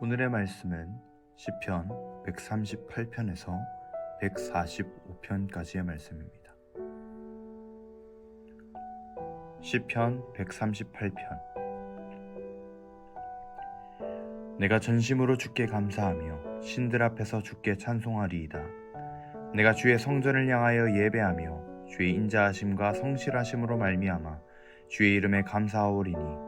오늘의 말씀은 시편 138편에서 145편까지의 말씀입니다. 시편 138편 내가 전심으로 주께 감사하며 신들 앞에서 주께 찬송하리이다. 내가 주의 성전을 향하여 예배하며 주의 인자하심과 성실하심으로 말미암아 주의 이름에 감사하오리니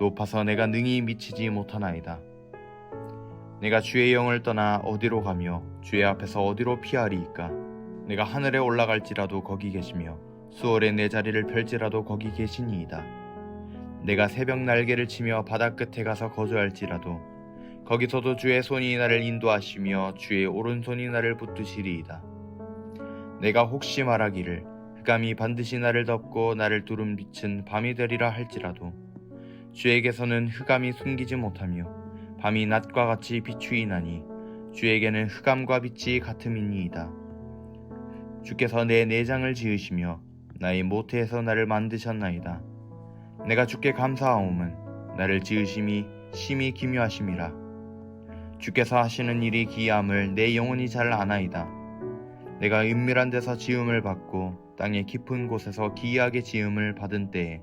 높아서 내가 능히 미치지 못하나이다. 내가 주의 영을 떠나 어디로 가며 주의 앞에서 어디로 피하리이까? 내가 하늘에 올라갈지라도 거기 계시며 수월에 내 자리를 펼지라도 거기 계시니이다. 내가 새벽 날개를 치며 바다 끝에 가서 거주할지라도 거기서도 주의 손이 나를 인도하시며 주의 오른손이 나를 붙드시리이다. 내가 혹시 말하기를 흑암이 반드시 나를 덮고 나를 두른 빛은 밤이 되리라 할지라도 주에게서는 흑암이 숨기지 못하며 밤이 낮과 같이 비추이나니 주에게는 흑암과 빛이 같음이니이다. 주께서 내 내장을 지으시며 나의 모태에서 나를 만드셨나이다. 내가 주께 감사하옴은 나를 지으심이 심히 기묘하심이라. 주께서 하시는 일이 기이함을 내 영혼이 잘 아나이다. 내가 은밀한 데서 지음을 받고 땅의 깊은 곳에서 기이하게 지음을 받은 때에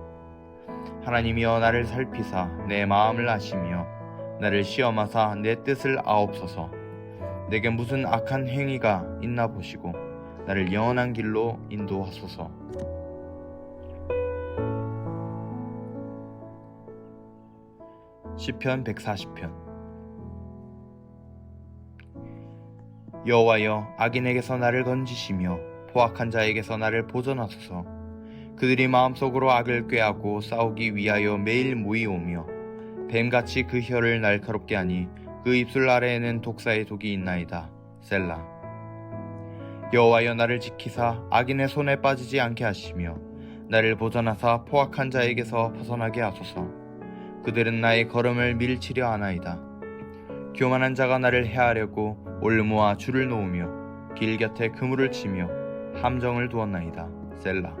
하나님이여 나를 살피사 내 마음을 아시며 나를 시험하사 내 뜻을 아옵소서. 내게 무슨 악한 행위가 있나 보시고 나를 영원한 길로 인도하소서. 시편 140편 여호와여 악인에게서 나를 건지시며 포악한 자에게서 나를 보존하소서. 그들이 마음속으로 악을 꾀하고 싸우기 위하여 매일 모이오며 뱀같이 그 혀를 날카롭게 하니 그 입술 아래에는 독사의 독이 있나이다. 셀라. 여호와여 나를 지키사 악인의 손에 빠지지 않게 하시며 나를 보존하사 포악한 자에게서 벗어나게 하소서. 그들은 나의 걸음을 밀치려 하나이다. 교만한 자가 나를 해하려고 올무와 줄을 놓으며 길 곁에 그물을 치며 함정을 두었나이다. 셀라.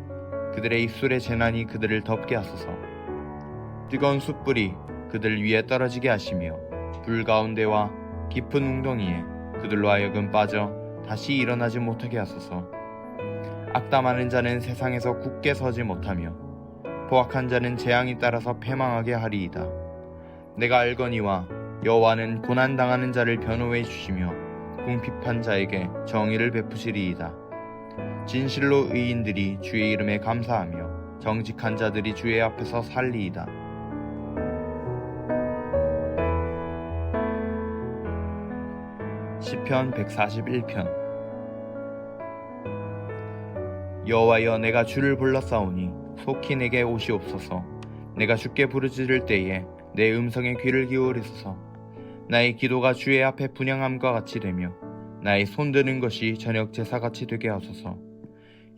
그들의 입술의 재난이 그들을 덮게 하소서. 뜨거운 숯불이 그들 위에 떨어지게 하시며 불 가운데와 깊은 웅덩이에 그들로 하여금 빠져 다시 일어나지 못하게 하소서. 악담하는 자는 세상에서 굳게 서지 못하며 포악한 자는 재앙이 따라서 패망하게 하리이다. 내가 알거니와 여호와는 고난 당하는 자를 변호해 주시며 궁핍한 자에게 정의를 베푸시리이다. 진실로 의인들이 주의 이름에 감사하며 정직한 자들이 주의 앞에서 살리이다. 시편 141편. 여호와여 내가 주를 불렀사오니 속히 내게 오시옵소서 내가 주께 부르짖을 때에 내 음성에 귀를 기울이소서. 나의 기도가 주의 앞에 분양함과 같이 되며 나의 손드는 것이 저녁 제사같이 되게 하소서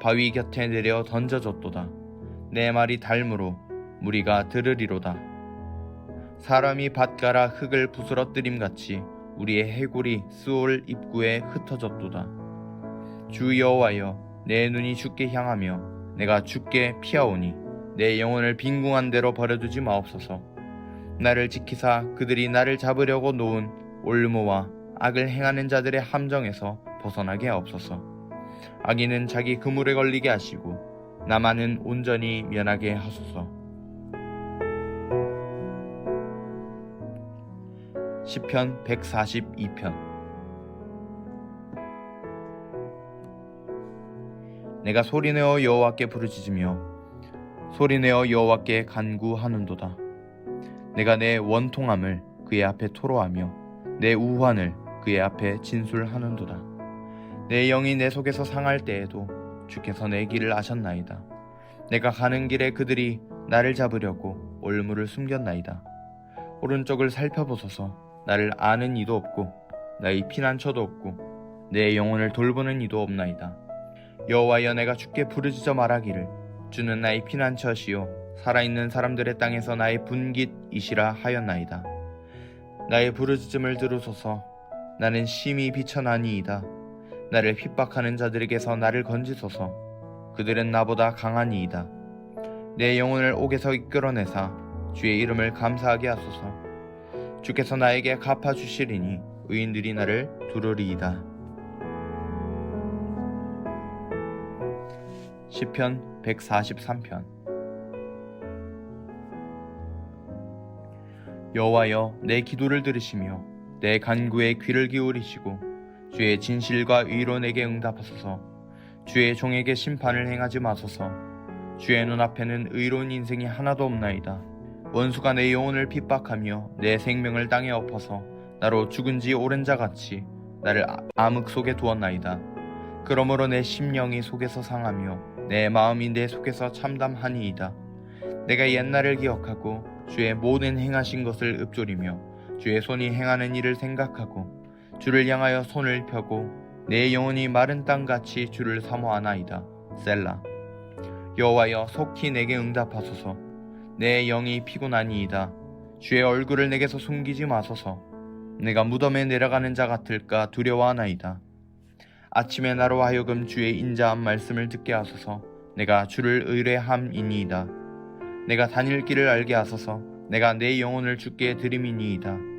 바위 곁에 내려 던져졌도다. 내 말이 닮으로 무리가 들으리로다. 사람이 밭가라 흙을 부스러뜨림 같이 우리의 해골이 스올 입구에 흩어졌도다. 주 여호와여 내 눈이 주께 향하며 내가 주께 피하오니 내 영혼을 빈궁한 대로 버려두지 마옵소서. 나를 지키사 그들이 나를 잡으려고 놓은 올무와 악을 행하는 자들의 함정에서 벗어나게 하옵소서 악인은 자기 그물에 걸리게 하시고 나만은 온전히 면하게 하소서. 시편 142편. 내가 소리내어 여호와께 부르짖으며 소리내어 여호와께 간구하는도다. 내가 내 원통함을 그의 앞에 토로하며 내 우환을 그의 앞에 진술하는도다 내 영이 내 속에서 상할 때에도 주께서 내 길을 아셨나이다 내가 가는 길에 그들이 나를 잡으려고 올무를 숨겼나이다 오른쪽을 살펴보소서 나를 아는 이도 없고 나의 피난처도 없고 내 영혼을 돌보는 이도 없나이다. 여호와여 내가 주께 부르짖어 말하기를 주는 나의 피난처시요 살아있는 사람들의 땅에서 나의 분깃이시라 하였나이다. 나의 부르짖음을 들으소서 나는 심히 비천하니이다. 나를 핍박하는 자들에게서 나를 건지소서 그들은 나보다 강하니이다. 내 영혼을 옥에서 이끌어내사 주의 이름을 감사하게 하소서. 주께서 나에게 갚아 주시리니 의인들이 나를 두르리이다. 시편 143편 여호와여 내 기도를 들으시며 내 간구에 귀를 기울이시고 주의 진실과 의로 내게 응답하소서 주의 종에게 심판을 행하지 마소서 주의 눈앞에는 의로운 인생이 하나도 없나이다 원수가 내 영혼을 핍박하며 내 생명을 땅에 엎어서 나로 죽은 지 오랜 자 같이 나를 아- 암흑 속에 두었나이다. 그러므로 내 심령이 속에서 상하며 내 마음이 내 속에서 참담하니이다. 내가 옛날을 기억하고 주의 모든 행하신 것을 읊조리며 주의 손이 행하는 일을 생각하고 주를 향하여 손을 펴고 내 영혼이 마른 땅같이 주를 사모하나이다. 셀라. 여호와여 속히 내게 응답하소서. 내 영이 피곤하니이다. 주의 얼굴을 내게서 숨기지 마소서. 내가 무덤에 내려가는 자 같을까 두려워하나이다. 아침에 나로 하여금 주의 인자한 말씀을 듣게 하소서. 내가 주를 의뢰함이니이다. 내가 다닐 길을 알게 하소서. 내가 내 영혼을 주께 드림이니이다.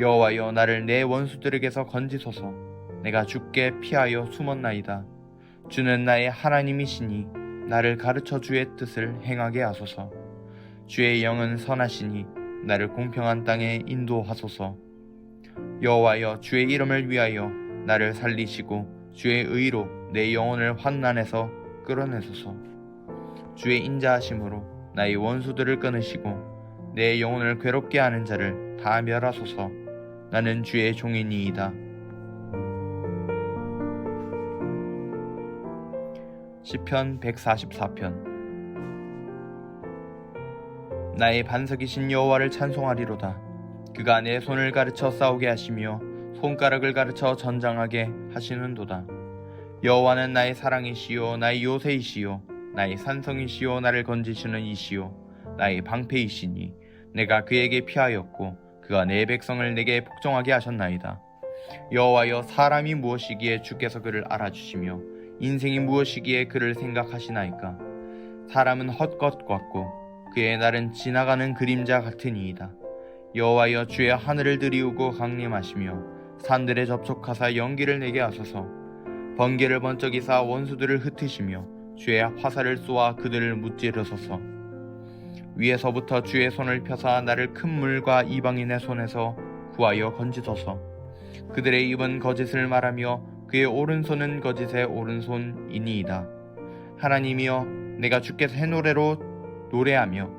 여호와여 나를 내 원수들에게서 건지소서. 내가 주께 피하여 숨었나이다. 주는 나의 하나님이시니 나를 가르쳐 주의 뜻을 행하게 하소서. 주의 영은 선하시니 나를 공평한 땅에 인도하소서. 여호와여 주의 이름을 위하여 나를 살리시고 주의 의로 내 영혼을 환난에서 끌어내소서 주의 인자하심으로 나의 원수들을 끊으시고 내 영혼을 괴롭게 하는 자를 다 멸하소서 나는 주의 종이니이다. 시편 144편. 나의 반석이신 여호와를 찬송하리로다. 그가 내 손을 가르쳐 싸우게 하시며 손가락을 가르쳐 전장하게 하시는도다. 여호와는 나의 사랑이시요 나의 요새이시요 나의 산성이시요 나를 건지시는 이시요 나의 방패이시니 내가 그에게 피하였고 그가 내 백성을 내게 복종하게 하셨나이다. 여호와여 사람이 무엇이기에 주께서 그를 알아주시며 인생이 무엇이기에 그를 생각하시나이까? 사람은 헛것 같고 그의 날은 지나가는 그림자 같으니이다. 여호와여 주의 하늘을 들이우고 강림하시며 산들에 접촉하사 연기를 내게 하소서. 번개를 번쩍이사 원수들을 흩으시며 주의 화살을 쏘아 그들을 무찌르소서 위에서부터 주의 손을 펴사 나를 큰 물과 이방인의 손에서 구하여 건지소서. 그들의 입은 거짓을 말하며 그의 오른손은 거짓의 오른손이니이다. 하나님이여 내가 주께 새 노래로 노래하며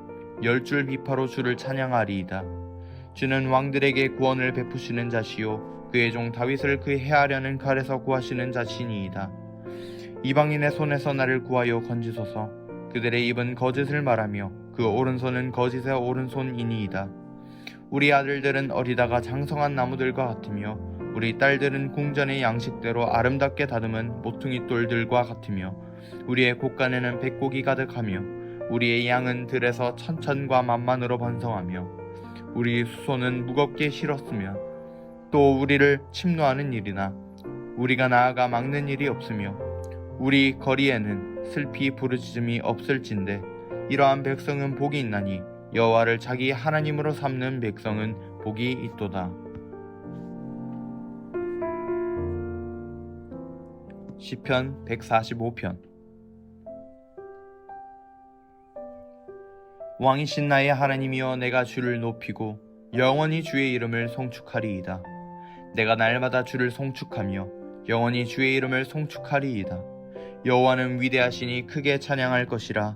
열 줄 비파로 주를 찬양하리이다. 주는 왕들에게 구원을 베푸시는 자시요 그의 종 다윗을 그 해하려는 칼에서 구하시는 자신이이다. 이방인의 손에서 나를 구하여 건지소서. 그들의 입은 거짓을 말하며 그 오른손은 거짓의 오른손이니이다. 우리 아들들은 어리다가 장성한 나무들과 같으며 우리 딸들은 궁전의 양식대로 아름답게 다듬은 모퉁이 돌들과 같으며 우리의 곳간에는 백곡이 가득하며 우리의 양은 들에서 천천과 만만으로 번성하며 우리 수소는 무겁게 실었으며 또 우리를 침노하는 일이나 우리가 나아가 막는 일이 없으며 우리 거리에는 슬피 부르짖음이 없을진데 이러한 백성은 복이 있나니 여호와를 자기 하나님으로 삼는 백성은 복이 있도다. 시편 145편 왕이신 나의 하나님이여 내가 주를 높이고 영원히 주의 이름을 송축하리이다. 내가 날마다 주를 송축하며 영원히 주의 이름을 송축하리이다. 여호와는 위대하시니 크게 찬양할 것이라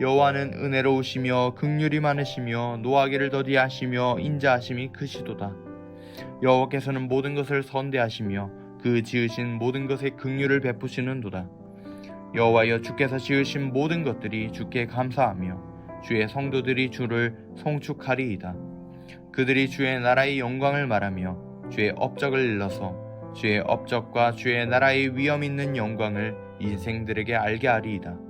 여호와는 은혜로우시며 극률이 많으시며 노하기를 더디하시며 인자하심이 크시도다. 여호와께서는 모든 것을 선대하시며 그 지으신 모든 것에 극률을 베푸시는도다. 여호와여 주께서 지으신 모든 것들이 주께 감사하며 주의 성도들이 주를 송축하리이다. 그들이 주의 나라의 영광을 말하며 주의 업적을 일러서 주의 업적과 주의 나라의 위엄 있는 영광을 인생들에게 알게 하리이다.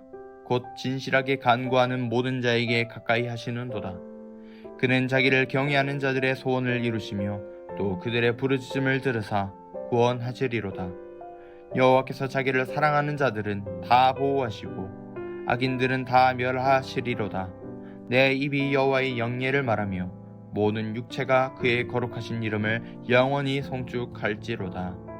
곧 진실하게 간구하는 모든 자에게 가까이 하시는도다. 그는 자기를 경외하는 자들의 소원을 이루시며 또 그들의 부르짖음을 들으사 구원하시리로다. 여호와께서 자기를 사랑하는 자들은 다 보호하시고 악인들은 다 멸하시리로다. 내 입이 여호와의 영예를 말하며 모든 육체가 그의 거룩하신 이름을 영원히 송축할지로다.